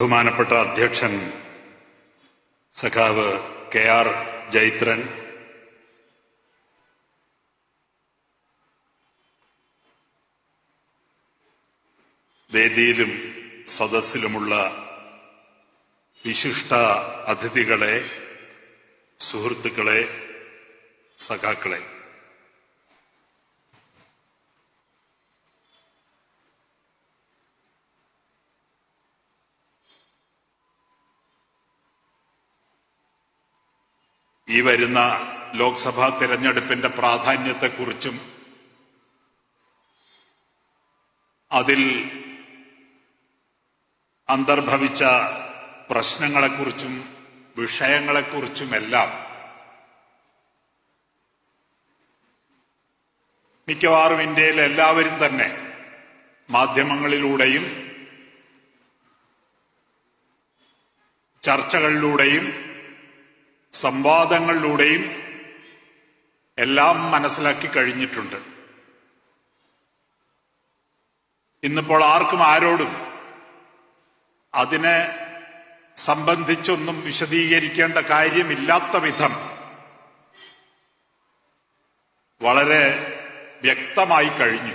ബഹുമാനപ്പെട്ട അധ്യക്ഷൻ സഖാവ് കെ ആർ ജൈത്രൻ. വേദിയിലും സദസ്സിലുമുള്ള വിശിഷ്ട അതിഥികളെ സുഹൃത്തുക്കളെ സഖാക്കളെ. ഈ വരുന്ന ലോക്സഭാ തിരഞ്ഞെടുപ്പിന്റെ പ്രാധാന്യത്തെക്കുറിച്ചും അതിൽ അന്തർഭവിച്ച പ്രശ്നങ്ങളെക്കുറിച്ചും വിഷയങ്ങളെക്കുറിച്ചുമെല്ലാം മിക്കവാറും ഇന്ത്യയിൽ എല്ലാവരും തന്നെ മാധ്യമങ്ങളിലൂടെയും ചർച്ചകളിലൂടെയും സംവാദങ്ങളിലൂടെയും എല്ലാം മനസ്സിലാക്കി കഴിഞ്ഞിട്ടുണ്ട്. ഇന്നിപ്പോൾ ആർക്കും ആരോടും അതിനെ സംബന്ധിച്ചൊന്നും വിശദീകരിക്കേണ്ട കാര്യമില്ലാത്ത വിധം വളരെ വ്യക്തമായി കഴിഞ്ഞു.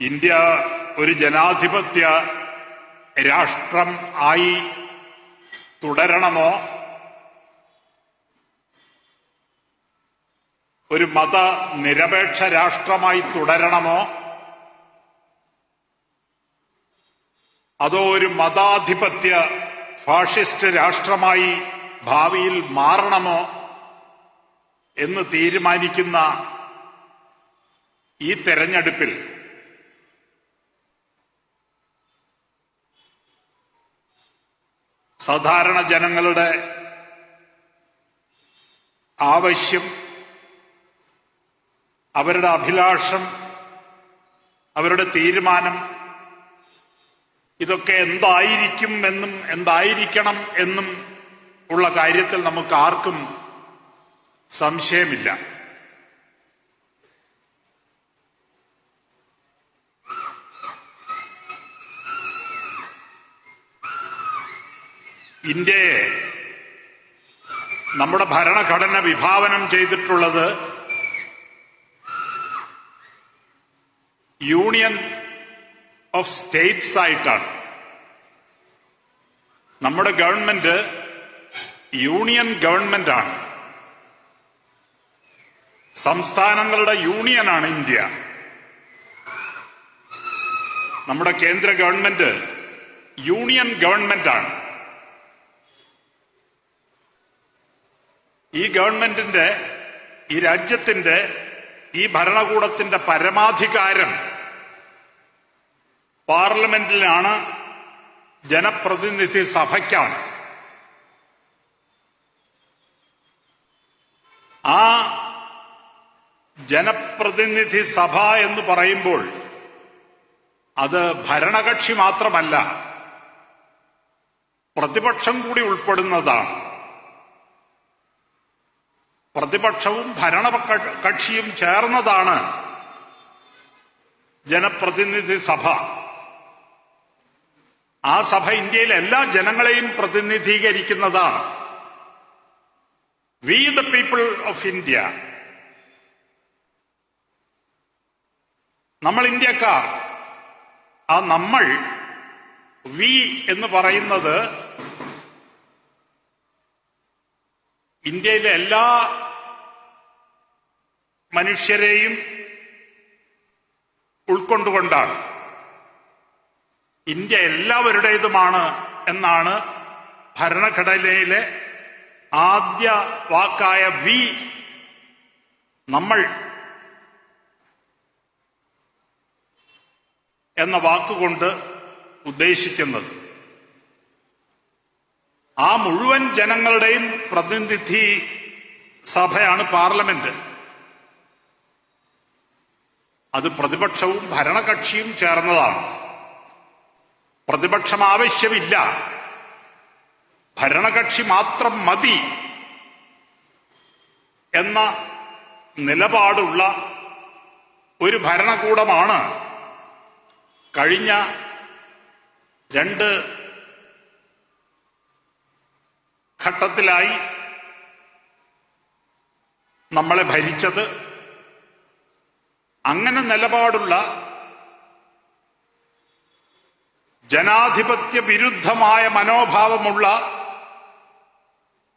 ഇന്ത്യ ഒരു ജനാധിപത്യ രാഷ്ട്രം ആയി തുടരണമോ? ഒരു മത നിരപേക്ഷ രാഷ്ട്രമായി തുടരണമോ? അതോ ഒരു മതാധിപത്യ ഫാഷിസ്റ്റ് രാഷ്ട്രമായി ഭാവിയിൽ മാറണമോ എന്ന് തീരുമാനിക്കുന്ന ഈ തെരഞ്ഞെടുപ്പിൽ സാധാരണ ജനങ്ങളുടെ ആവശ്യം അവരുടെ അഭിലാഷം അവരുടെ തീരുമാനം ഇതൊക്കെ എന്തായിരിക്കും എന്നും എന്തായിരിക്കണം എന്നും ഉള്ള കാര്യത്തിൽ നമുക്ക് ആർക്കും സംശയമില്ല. ഇന്ത്യയെ നമ്മുടെ ഭരണഘടന വിഭാവനം ചെയ്തിട്ടുള്ളത് യൂണിയൻ ഓഫ് സ്റ്റേറ്റ്സ് ആയിട്ടാണ്. നമ്മുടെ ഗവൺമെന്റ് യൂണിയൻ ഗവൺമെന്റ് ആണ്. സംസ്ഥാനങ്ങളുടെ യൂണിയനാണ് ഇന്ത്യ. നമ്മുടെ കേന്ദ്ര ഗവൺമെന്റ് യൂണിയൻ ഗവൺമെന്റ് ഈ ഗവൺമെന്റിന്റെ ഈ രാജ്യത്തിന്റെ ഈ ഭരണകൂടത്തിന്റെ പരമാധികാരം പാർലമെന്റിലാണ് ജനപ്രതിനിധി സഭയ്ക്കാണ്. ആ ജനപ്രതിനിധി സഭ എന്ന് പറയുമ്പോൾ അത് ഭരണകക്ഷി മാത്രമല്ല പ്രതിപക്ഷം കൂടി ഉൾപ്പെടുന്നതാണ്. പ്രതിപക്ഷവും ഭരണ കക്ഷിയും ചേർന്നതാണ് ജനപ്രതിനിധി സഭ. ആ സഭ ഇന്ത്യയിലെ എല്ലാ ജനങ്ങളെയും പ്രതിനിധീകരിക്കുന്നതാണ്. We the people of India നമ്മൾ ഇന്ത്യക്കാർ. ആ നമ്മൾ വി എന്ന് പറയുന്നത് ഇന്ത്യയിലെ എല്ലാ മനുഷ്യരെയും ഉൾക്കൊണ്ടുകൊണ്ടാണ് ഇന്ത്യ എല്ലാവരുടേതുമാണ് എന്നാണ് ഭരണഘടനയിലെ ആദ്യ വാക്കായ വി നമ്മൾ എന്ന വാക്കുകൊണ്ട് ഉദ്ദേശിക്കുന്നത്. ആ മുഴുവൻ ജനങ്ങളുടെയും പ്രതിനിധി സഭയാണ് പാർലമെന്റ്. അത് പ്രതിപക്ഷവും ഭരണകക്ഷിയും ചേർന്നതാണ്. പ്രതിപക്ഷം ആവശ്യമില്ല. ഭരണകക്ഷി മാത്രം മതി എന്ന നിലപാടുള്ള ഒരു ഭരണകൂടമാണ് കഴിഞ്ഞ രണ്ട് ഘട്ടത്തിലായി നമ്മളെ ഭരിച്ചത് അങ്ങനെ നിലപാടുള്ള ജനാധിപത്യ വിരുദ്ധമായ മനോഭാവമുള്ള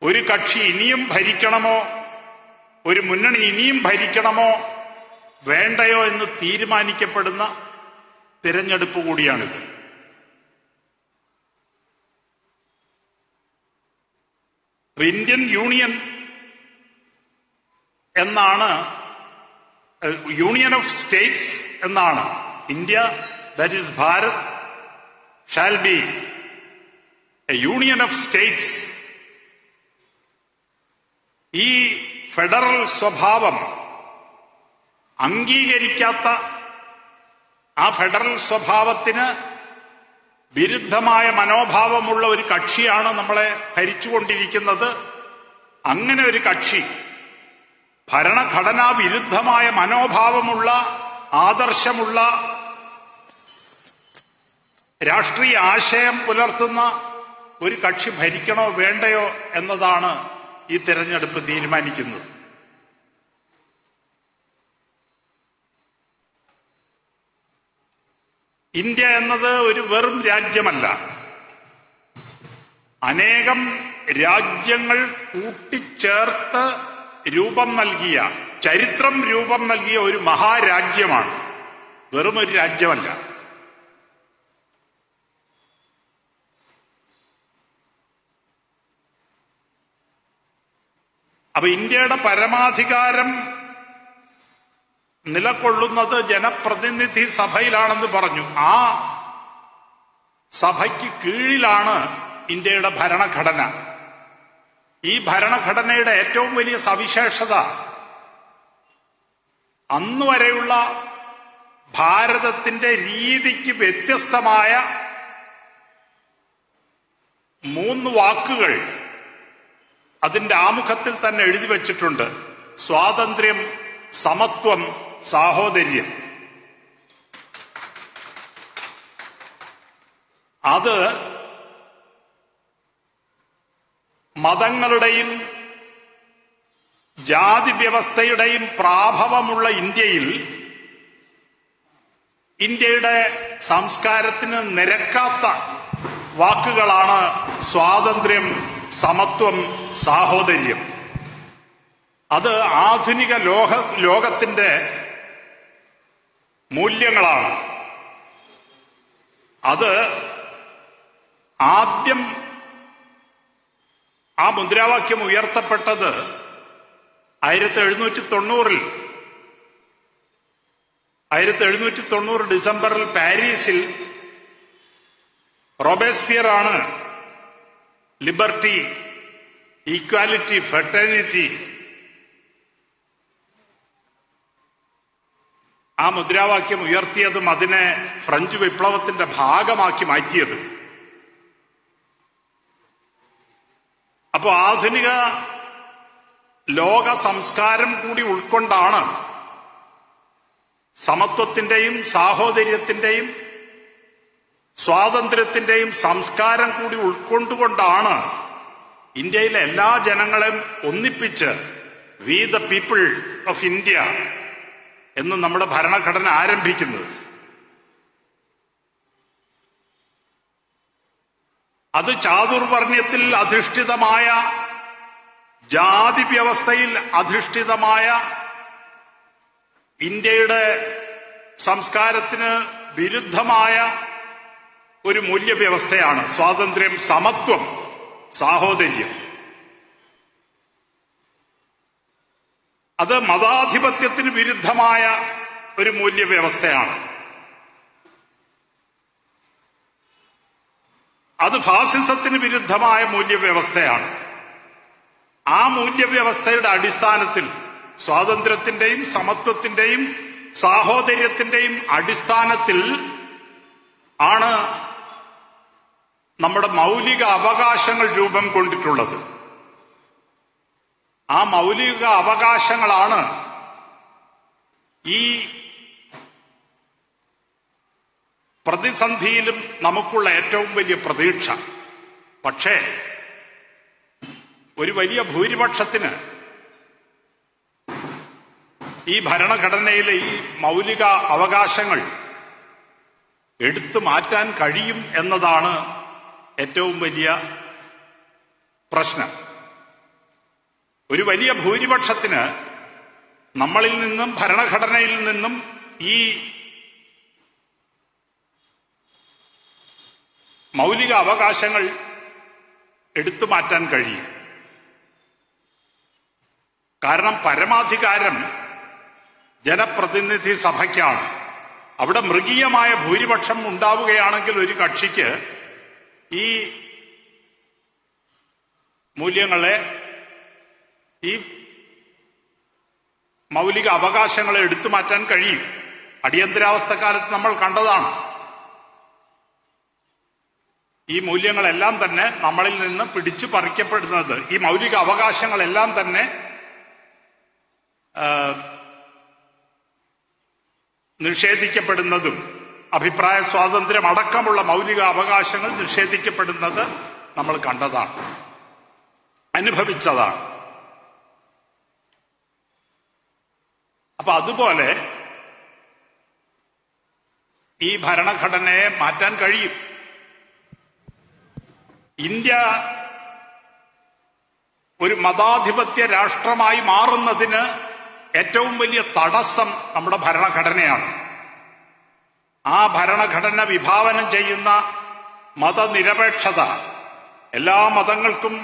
ഒരു കക്ഷി ഇനിയും ഭരിക്കണമോ? ഒരു മുന്നണി ഇനിയും ഭരിക്കണമോ? വേണ്ടയോ എന്ന് തീരുമാനിക്കപ്പെടുന്ന തിരഞ്ഞെടുപ്പ് കൂടിയാണിത്. ഇന്ത്യൻ യൂണിയൻ എന്നാണ് യൂണിയൻ ഓഫ് സ്റ്റേറ്റ്സ് എന്നാണ്. India that is Bharat shall be a union of states. ഈ ഫെഡറൽ സ്വഭാവം അംഗീകരിക്കാത്ത ആ ഫെഡറൽ സ്വഭാവത്തിന് വിരുദ്ധമായ മനോഭാവമുള്ള ഒരു കക്ഷിയാണ് നമ്മളെ ഭരിച്ചുകൊണ്ടിരിക്കുന്നത്. അങ്ങനെ ഒരു കക്ഷി ഭരണഘടനാ വിരുദ്ധമായ മനോഭാവമുള്ള ആദർശമുള്ള രാഷ്ട്രീയ ആശയം പുലർത്തുന്ന ഒരു കക്ഷി ഭരിക്കണോ വേണ്ടയോ എന്നതാണ് ഈ തിരഞ്ഞെടുപ്പ് തീരുമാനിക്കുന്നത്. ഇന്ത്യ എന്നത് ഒരു വെറും രാജ്യമല്ല. അനേകം രാജ്യങ്ങൾ കൂട്ടിച്ചേർത്ത് രൂപം നൽകിയ ചരിത്രം രൂപം നൽകിയ ഒരു മഹാരാജ്യമാണ്. വെറും ഒരു രാജ്യമല്ല. അപ്പൊ ഇന്ത്യയുടെ പരമാധികാരം നിലകൊള്ളുന്നത് ജനപ്രതിനിധി സഭയിലാണെന്ന് പറഞ്ഞു. ആ സഭയ്ക്ക് കീഴിലാണ് ഇന്ത്യയുടെ ഭരണഘടന. ഈ ഭരണഘടനയുടെ ഏറ്റവും വലിയ സവിശേഷത അന്ന് വരെയുള്ള ഭാരതത്തിന്റെ രീതിക്ക് വ്യത്യസ്തമായ മൂന്ന് വാക്കുകൾ അതിന്റെ ആമുഖത്തിൽ തന്നെ എഴുതി വച്ചിട്ടുണ്ട്. സ്വാതന്ത്ര്യം സമത്വം സാഹോദര്യം. അത് മതങ്ങളുടെയും ജാതി വ്യവസ്ഥയുടെയും പ്രാഭവമുള്ള ഇന്ത്യയിൽ ഇന്ത്യയുടെ സംസ്കാരത്തിന് നിരക്കാത്ത വാക്കുകളാണ് സ്വാതന്ത്ര്യം സമത്വം സാഹോദര്യം. അത് ആധുനിക ലോക ലോകത്തിന്റെ മൂല്യങ്ങളാണ്. അത് ആദ്യം ആ മുദ്രാവാക്യം ഉയർത്തപ്പെട്ടത് ആയിരത്തി എഴുന്നൂറ്റി തൊണ്ണൂറിൽ ആയിരത്തി എഴുന്നൂറ്റി തൊണ്ണൂറ് ഡിസംബറിൽ പാരീസിൽ റോബേസ്ഫിയർ ആണ് ലിബർട്ടി ഈക്വാലിറ്റി ഫെർട്ടേണിറ്റി ആ മുദ്രാവാക്യം ഉയർത്തിയതും അതിനെ ഫ്രഞ്ച് വിപ്ലവത്തിന്റെ ഭാഗമാക്കി മാറ്റിയത്. അപ്പോ ആധുനിക ലോക സംസ്കാരം കൂടി ഉൾക്കൊണ്ടാണ് സമത്വത്തിന്റെയും സാഹോദര്യത്തിന്റെയും സ്വാതന്ത്ര്യത്തിന്റെയും സംസ്കാരം കൂടി ഉൾക്കൊണ്ടുകൊണ്ടാണ് ഇന്ത്യയിലെ എല്ലാ ജനങ്ങളെയും ഒന്നിപ്പിച്ച് we the people of India എന്ന് നമ്മുടെ ഭരണഘടന ആരംഭിക്കുന്നത്. അത് ചാതുർവർണ്യത്തിൽ അധിഷ്ഠിതമായ ജാതി വ്യവസ്ഥയിൽ അധിഷ്ഠിതമായ ഇന്ത്യയുടെ സംസ്കാരത്തിന് വിരുദ്ധമായ ഒരു മൂല്യവ്യവസ്ഥയാണ് സ്വാതന്ത്ര്യം സമത്വം സാഹോദര്യം. അത് മതാധിപത്യത്തിന് വിരുദ്ധമായ ഒരു മൂല്യവ്യവസ്ഥയാണ്. അത് ഫാസിസത്തിന് വിരുദ്ധമായ മൂല്യവ്യവസ്ഥയാണ്. ആ മൂല്യവ്യവസ്ഥയുടെ അടിസ്ഥാനത്തിൽ സ്വാതന്ത്ര്യത്തിന്റെയും സമത്വത്തിന്റെയും സാഹോദര്യത്തിന്റെയും അടിസ്ഥാനത്തിൽ ആണ് നമ്മുടെ മൗലിക അവകാശങ്ങൾ രൂപം കൊണ്ടിട്ടുള്ളത്. ആ മൗലിക അവകാശങ്ങളാണ് ഈ പ്രതിസന്ധിയിലും നമുക്കുള്ള ഏറ്റവും വലിയ പ്രതീക്ഷ. പക്ഷേ ഒരു വലിയ ഭൂരിപക്ഷത്തിന് ഈ ഭരണഘടനയിലെ ഈ മൗലിക അവകാശങ്ങൾ എടുത്തു മാറ്റാൻ കഴിയും എന്നതാണ് ഏറ്റവും വലിയ പ്രശ്നം. ഒരു വലിയ ഭൂരിപക്ഷത്തിന് നമ്മളിൽ നിന്നും ഭരണഘടനയിൽ നിന്നും ഈ മൗലിക അവകാശങ്ങൾ എടുത്തു മാറ്റാൻ കഴിയും. കാരണം പരമാധികാരം ജനപ്രതിനിധി സഭയ്ക്കാണ്. അവിടെ മൃഗീയമായ ഭൂരിപക്ഷം ഉണ്ടാവുകയാണെങ്കിൽ ഒരു കക്ഷിക്ക് ഈ മൂല്യങ്ങളെ ഈ മൗലിക അവകാശങ്ങളെ എടുത്തു മാറ്റാൻ കഴിയും. അടിയന്തരാവസ്ഥ കാലത്ത് നമ്മൾ കണ്ടതാണ്. ഈ മൂല്യങ്ങളെല്ലാം തന്നെ നമ്മളിൽ നിന്ന് പിടിച്ചു പറിക്കപ്പെടുന്നത്. ഈ മൗലിക അവകാശങ്ങളെല്ലാം തന്നെ നിഷേധിക്കപ്പെടുന്നതും അഭിപ്രായ സ്വാതന്ത്ര്യം അടക്കമുള്ള മൗലിക അവകാശങ്ങൾ നിഷേധിക്കപ്പെടുന്നത് നമ്മൾ കണ്ടതാണ്. അനുഭവിച്ചതാണ്. അപ്പൊ അതുപോലെ ഈ ഭരണഘടനയെ മാറ്റാൻ കഴിയും. ഇന്ത്യ ഒരു മതാധിപത്യ രാഷ്ട്രമായി മാറുന്നതിന് ഏറ്റവും വലിയ തടസ്സം നമ്മുടെ ഭരണഘടനയാണ്. ആ ഭരണഘടന വിഭാവനം ചെയ്യുന്ന മതനിരപേക്ഷത എല്ലാ മതങ്ങൾക്കും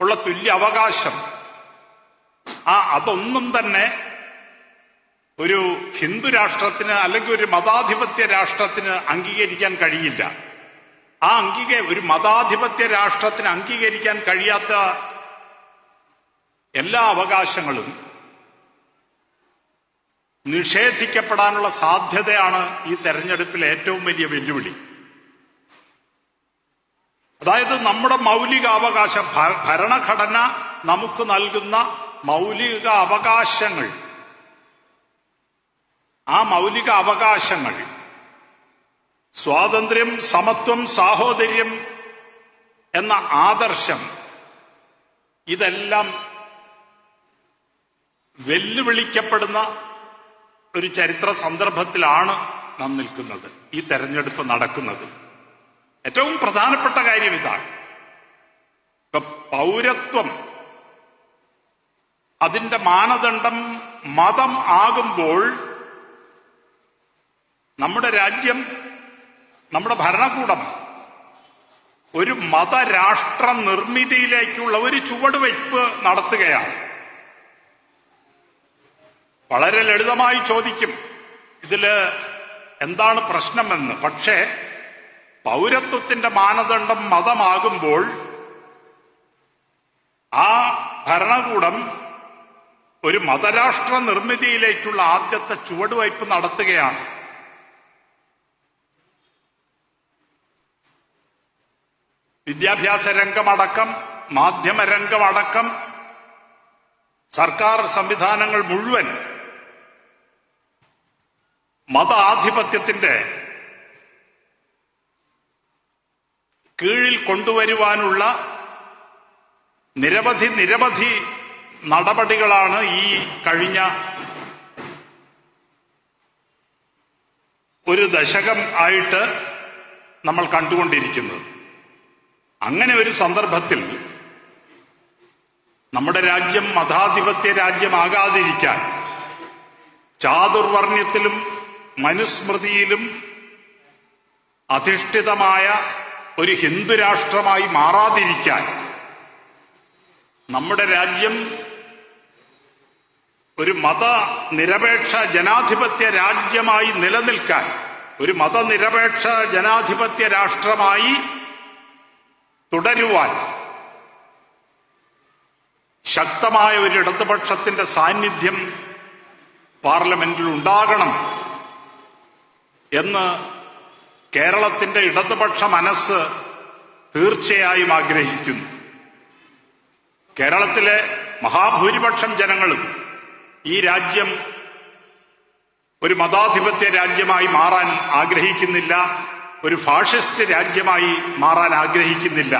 ഉള്ള തുല്യ അവകാശം ആ അതൊന്നും തന്നെ ഒരു ഹിന്ദു രാഷ്ട്രത്തിന് അല്ലെങ്കിൽ ഒരു മതാധിപത്യ രാഷ്ട്രത്തിന് അംഗീകരിക്കാൻ കഴിയില്ല. ആ അംഗീക ഒരു മതാധിപത്യ രാഷ്ട്രത്തിന് അംഗീകരിക്കാൻ കഴിയാത്ത എല്ലാ അവകാശങ്ങളും നിഷേധിക്കപ്പെടാനുള്ള സാധ്യതയാണ് ഈ തെരഞ്ഞെടുപ്പിൽ ഏറ്റവും വലിയ വെല്ലുവിളി. അതായത് നമ്മുടെ മൗലിക അവകാശ ഭരണഘടന നമുക്ക് നൽകുന്ന മൗലിക അവകാശങ്ങൾ ആ മൗലിക അവകാശങ്ങൾ. സ്വാതന്ത്ര്യം സമത്വം സാഹോദര്യം എന്ന ആദർശം ഇതെല്ലാം വെല്ലുവിളിക്കപ്പെടുന്ന ഒരു ചരിത്ര സന്ദർഭത്തിലാണ് നാം നിൽക്കുന്നത് ഈ തെരഞ്ഞെടുപ്പ് നടക്കുന്നത്. ഏറ്റവും പ്രധാനപ്പെട്ട കാര്യം ഇതാണ്. ഇപ്പൊ പൗരത്വം അതിന്റെ മാനദണ്ഡം മതം ആകുമ്പോൾ നമ്മുടെ രാജ്യം നമ്മുടെ ഭരണകൂടം ഒരു മതരാഷ്ട്ര നിർമ്മിതിയിലേക്കുള്ള ഒരു ചുവടുവയ്പ് നടത്തുകയാണ്. വളരെ ലളിതമായി ചോദിക്കും ഇതിൽ എന്താണ് പ്രശ്നമെന്ന്. പക്ഷേ പൗരത്വത്തിന്റെ മാനദണ്ഡം മതമാകുമ്പോൾ ആ ഭരണകൂടം ഒരു മതരാഷ്ട്ര നിർമ്മിതിയിലേക്കുള്ള ആദ്യത്തെ ചുവടുവയ്പ് നടത്തുകയാണ്. വിദ്യാഭ്യാസ രംഗമടക്കം മാധ്യമ രംഗമടക്കം സർക്കാർ സംവിധാനങ്ങൾ മുഴുവൻ മത ആധിപത്യത്തിന്റെ കീഴിൽ കൊണ്ടുവരുവാനുള്ള നിരവധി നിരവധി നടപടികളാണ് ഈ കഴിഞ്ഞ ഒരു ദശകം ആയിട്ട് നമ്മൾ കണ്ടുകൊണ്ടിരിക്കുന്നത്. അങ്ങനെ ഒരു സന്ദർഭത്തിൽ നമ്മുടെ രാജ്യം മതാധിപത്യ രാജ്യമാകാതിരിക്കാൻ ചാതുർവർണ്യത്തിലും മനുസ്മൃതിയിലും അധിഷ്ഠിതമായ ഒരു ഹിന്ദു രാഷ്ട്രമായി മാറാതിരിക്കാൻ നമ്മുടെ രാജ്യം ഒരു മതനിരപേക്ഷ ജനാധിപത്യ രാജ്യമായി നിലനിൽക്കാൻ ഒരു മതനിരപേക്ഷ ജനാധിപത്യ രാഷ്ട്രമായി തുടരുവാൻ ശക്തമായ ഒരു ഇടതുപക്ഷത്തിന്റെ സാന്നിധ്യം പാർലമെന്റിൽ ഉണ്ടാകണം എന്ന് കേരളത്തിന്റെ ഇടതുപക്ഷ മനസ്സ് തീർച്ചയായും ആഗ്രഹിക്കുന്നു. കേരളത്തിലെ മഹാഭൂരിപക്ഷം ജനങ്ങളും ഈ രാജ്യം ഒരു മതാധിപത്യ രാജ്യമായി മാറാൻ ആഗ്രഹിക്കുന്നില്ല. ഒരു ഫാഷിസ്റ്റ് രാജ്യമായി മാറാൻ ആഗ്രഹിക്കുന്നില്ല.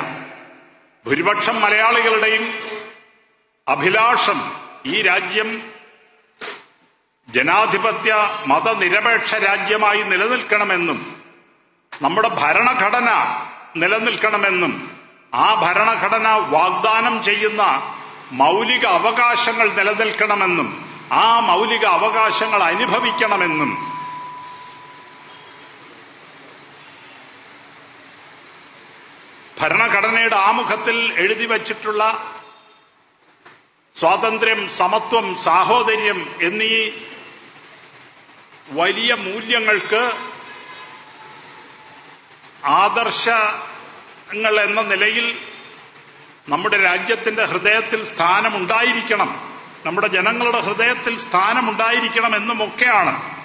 ഭൂരിപക്ഷം മലയാളികളുടെയും അഭിലാഷം ഈ രാജ്യം ജനാധിപത്യ മതനിരപേക്ഷ രാജ്യമായി നിലനിൽക്കണമെന്നും നമ്മുടെ ഭരണഘടന നിലനിൽക്കണമെന്നും ആ ഭരണഘടന വാഗ്ദാനം ചെയ്യുന്ന മൗലിക അവകാശങ്ങൾ നിലനിൽക്കണമെന്നും ആ മൗലിക അവകാശങ്ങൾ അനുഭവിക്കണമെന്നും ഭരണഘടനയുടെ ആമുഖത്തിൽ എഴുതി വച്ചിട്ടുള്ള സ്വാതന്ത്ര്യം സമത്വം സാഹോദര്യം എന്നീ വലിയ മൂല്യങ്ങൾക്ക് ആദർശങ്ങൾ എന്ന നിലയിൽ നമ്മുടെ രാജ്യത്തിന്റെ ഹൃദയത്തിൽ സ്ഥാനമുണ്ടായിരിക്കണം. നമ്മുടെ ജനങ്ങളുടെ ഹൃദയത്തിൽ സ്ഥാനമുണ്ടായിരിക്കണം എന്നുമൊക്കെയാണ്.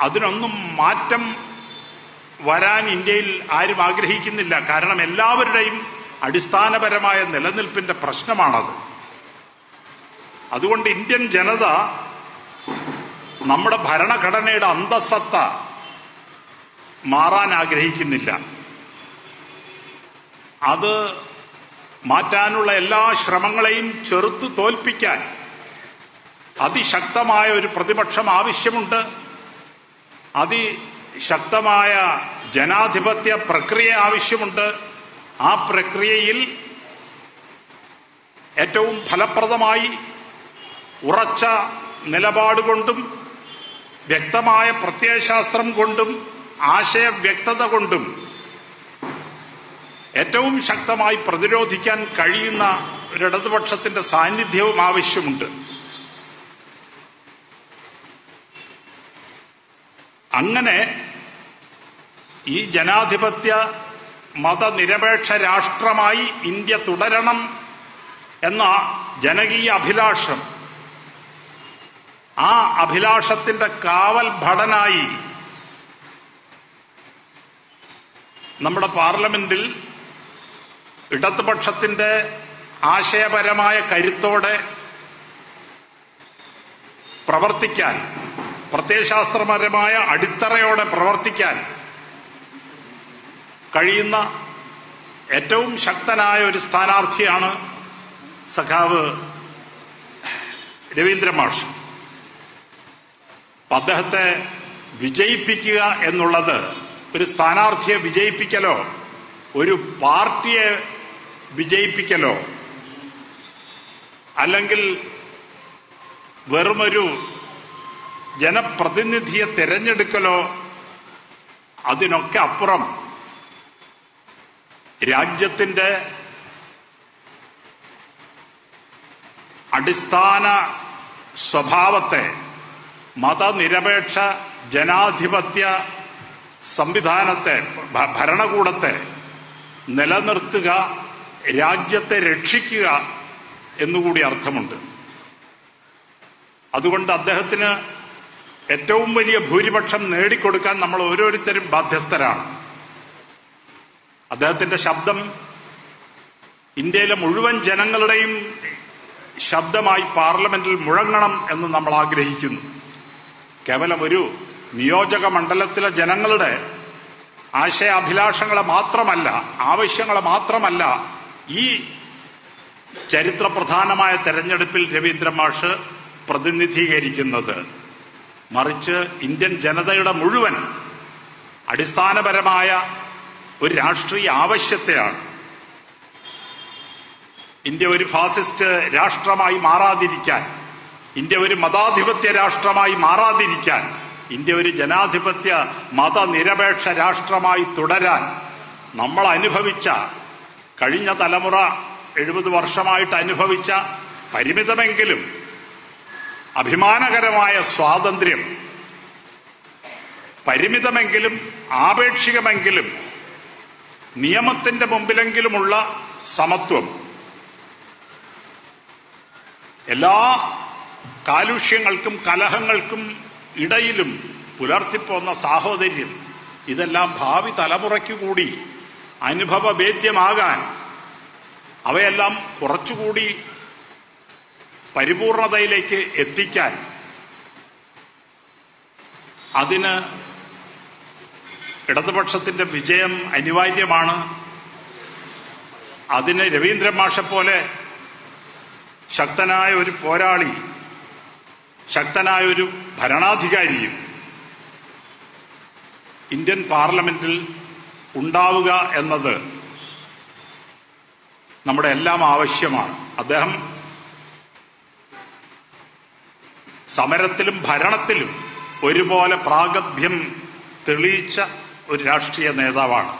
അതിനൊന്നും മാറ്റം വരാൻ ഇന്ത്യയിൽ ആരും ആഗ്രഹിക്കുന്നില്ല. കാരണം എല്ലാവരുടെയും അടിസ്ഥാനപരമായ നിലനിൽപ്പിന്റെ പ്രശ്നമാണത്. അതുകൊണ്ട് ഇന്ത്യൻ ജനത നമ്മുടെ ഭരണഘടനയുടെ അന്തസത്ത മാറാൻ ആഗ്രഹിക്കുന്നില്ല. അത് മാറ്റാനുള്ള എല്ലാ ശ്രമങ്ങളെയും ചെറുത്തു തോൽപ്പിക്കാൻ അതിശക്തമായ ഒരു പ്രതിപക്ഷം ആവശ്യമുണ്ട്. അതിശക്തമായ ജനാധിപത്യ പ്രക്രിയ ആവശ്യമുണ്ട്. ആ പ്രക്രിയയിൽ ഏറ്റവും ഫലപ്രദമായി ഉറച്ച നിലപാട് കൊണ്ടും വ്യക്തമായ പ്രത്യയശാസ്ത്രം കൊണ്ടും ആശയവ്യക്തത കൊണ്ടും ഏറ്റവും ശക്തമായി പ്രതിരോധിക്കാൻ കഴിയുന്ന ഒരു ഇടതുപക്ഷത്തിന്റെ സാന്നിധ്യവും ആവശ്യമുണ്ട്. അങ്ങനെ ഈ ജനാധിപത്യ മതനിരപേക്ഷ രാഷ്ട്രമായി ഇന്ത്യ തുടരണം എന്ന ജനകീയ അഭിലാഷം ആ അഭിലാഷത്തിന്റെ കാവൽ ഭടനായി നമ്മുടെ പാർലമെന്റിൽ ഇടതുപക്ഷത്തിന്റെ ആശയപരമായ കരുത്തോടെ പ്രവർത്തിക്കാൻ പ്രത്യയശാസ്ത്രപരമായ അടിത്തറയോടെ പ്രവർത്തിക്കാൻ കഴിയുന്ന ഏറ്റവും ശക്തനായ ഒരു സ്ഥാനാർത്ഥിയാണ് സഖാവ് രവീന്ദ്ര മാഷ്. അദ്ദേഹത്തെ വിജയിപ്പിക്കുക എന്നുള്ളത് ഒരു സ്ഥാനാർത്ഥിയെ വിജയിപ്പിക്കലോ ഒരു പാർട്ടിയെ വിജയിപ്പിക്കലോ അല്ലെങ്കിൽ വെറുമൊരു ജനപ്രതിനിധിയെ തിരഞ്ഞെടുക്കലോ അതിനൊക്കെ അപ്പുറം രാജ്യത്തിന്റെ അടിസ്ഥാന സ്വഭാവത്തെ മതനിരപേക്ഷ ജനാധിപത്യ സംവിധാനത്തെ ഭരണകൂടത്തെ നിലനിർത്തുക രാജ്യത്തെ രക്ഷിക്കുക എന്നുകൂടി അർത്ഥമുണ്ട്. അതുകൊണ്ട് അദ്ദേഹത്തിന് ഏറ്റവും വലിയ ഭൂരിപക്ഷം നേടിക്കൊടുക്കാൻ നമ്മൾ ഓരോരുത്തരും ബാധ്യസ്ഥരാണ്. അദ്ദേഹത്തിന്റെ ശബ്ദം ഇന്ത്യയിലെ മുഴുവൻ ജനങ്ങളുടെയും ശബ്ദമായി പാർലമെന്റിൽ മുഴങ്ങണം എന്ന് നമ്മൾ ആഗ്രഹിക്കുന്നു. കേവലം ഒരു നിയോജക മണ്ഡലത്തിലെ ജനങ്ങളുടെ ആശയാഭിലാഷങ്ങളെ മാത്രമല്ല ആവശ്യങ്ങളെ മാത്രമല്ല ഈ ചരിത്രപ്രധാനമായ തെരഞ്ഞെടുപ്പിൽ രവീന്ദ്രമാഷ് പ്രതിനിധീകരിക്കുന്നത്. മറിച്ച് ഇന്ത്യൻ ജനതയുടെ മുഴുവൻ അടിസ്ഥാനപരമായ ഒരു രാഷ്ട്രീയ ആവശ്യത്തെയാണ്. ഇന്ത്യ ഒരു ഫാസിസ്റ്റ് രാഷ്ട്രമായി മാറാതിരിക്കാൻ ഇന്ത്യ ഒരു മതാധിപത്യ രാഷ്ട്രമായി മാറാതിരിക്കാൻ ഇന്ത്യ ഒരു ജനാധിപത്യ മതനിരപേക്ഷ രാഷ്ട്രമായി തുടരാൻ നമ്മൾ അനുഭവിച്ച കഴിഞ്ഞ തലമുറ എഴുപത് വർഷമായിട്ട് അനുഭവിച്ച പരിമിതമെങ്കിലും അഭിമാനകരമായ സ്വാതന്ത്ര്യം. പരിമിതമെങ്കിലും ആപേക്ഷികമെങ്കിലും നിയമത്തിന്റെ മുമ്പിലെങ്കിലുമുള്ള സമത്വം. എല്ലാ കാലുഷ്യങ്ങൾക്കും കലഹങ്ങൾക്കും ഇടയിലും പുലർത്തിപ്പോന്ന സാഹോദര്യം ഇതെല്ലാം ഭാവി തലമുറയ്ക്ക് കൂടി അനുഭവവേദ്യമാകാൻ അവയെല്ലാം കുറച്ചുകൂടി പരിപൂർണതയിലേക്ക് എത്തിക്കാൻ അതിന് ഇടതുപക്ഷത്തിന്റെ വിജയം അനിവാര്യമാണ്. അതിന് രവീന്ദ്രൻ മാഷെ പോലെ ശക്തനായ ഒരു പോരാളി ശക്തനായ ഒരു ഭരണാധികാരിയും ഇന്ത്യൻ പാർലമെന്റിൽ ഉണ്ടാവുക എന്നത് നമ്മുടെ എല്ലാം ആവശ്യമാണ്. അദ്ദേഹം സമരത്തിലും ഭരണത്തിലും ഒരുപോലെ പ്രാഗഭ്യം തെളിയിച്ച ഒരു രാഷ്ട്രീയ നേതാവാണ്.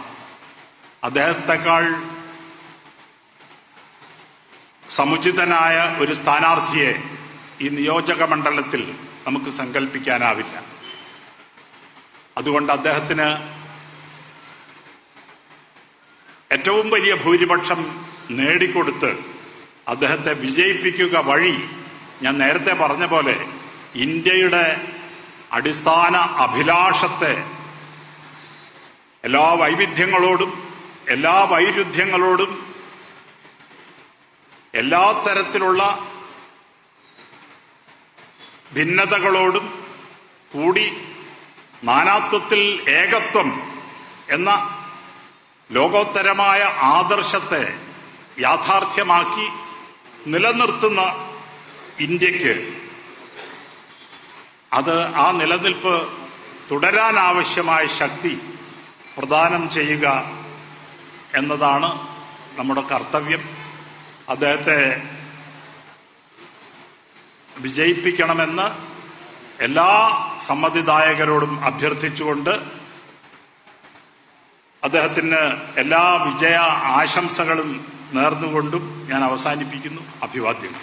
അദ്ദേഹത്തെക്കാൾ സമുചിതനായ ഒരു സ്ഥാനാർത്ഥിയെ ഈ നിയോജക മണ്ഡലത്തിൽ നമുക്ക് സങ്കല്പിക്കാനാവില്ല അതുകൊണ്ട് അദ്ദേഹത്തിന് ഏറ്റവും വലിയ ഭൂരിപക്ഷം നേടിക്കൊടുത്ത് അദ്ദേഹത്തെ വിജയിപ്പിക്കുക വഴി ഞാൻ നേരത്തെ പറഞ്ഞ പോലെ ഇന്ത്യയുടെ അടിസ്ഥാന അഭിലാഷത്തെ എല്ലാ വൈവിധ്യങ്ങളോടും എല്ലാ വൈരുദ്ധ്യങ്ങളോടും എല്ലാ തരത്തിലുള്ള ഭിന്നതകളോടും കൂടി നാനാത്വത്തിൽ ഏകത്വം എന്ന ലോകോത്തരമായ ആദർശത്തെ യാഥാർത്ഥ്യമാക്കി നിലനിർത്തുന്ന ഇന്ത്യയ്ക്ക് അത് ആ നിലനിൽപ്പ് തുടരാനാവശ്യമായ ശക്തി പ്രദാനം ചെയ്യുക എന്നതാണ് നമ്മുടെ കർത്തവ്യം. അദ്ദേഹത്തെ വിജയിപ്പിക്കണമെന്ന് എല്ലാ സമ്മതിദായകരോടും അഭ്യർത്ഥിച്ചുകൊണ്ട് അദ്ദേഹത്തിന് എല്ലാ വിജയ ആശംസകളും നേർന്നുകൊണ്ടും ഞാൻ അവസാനിപ്പിക്കുന്നു. അഭിവാദ്യം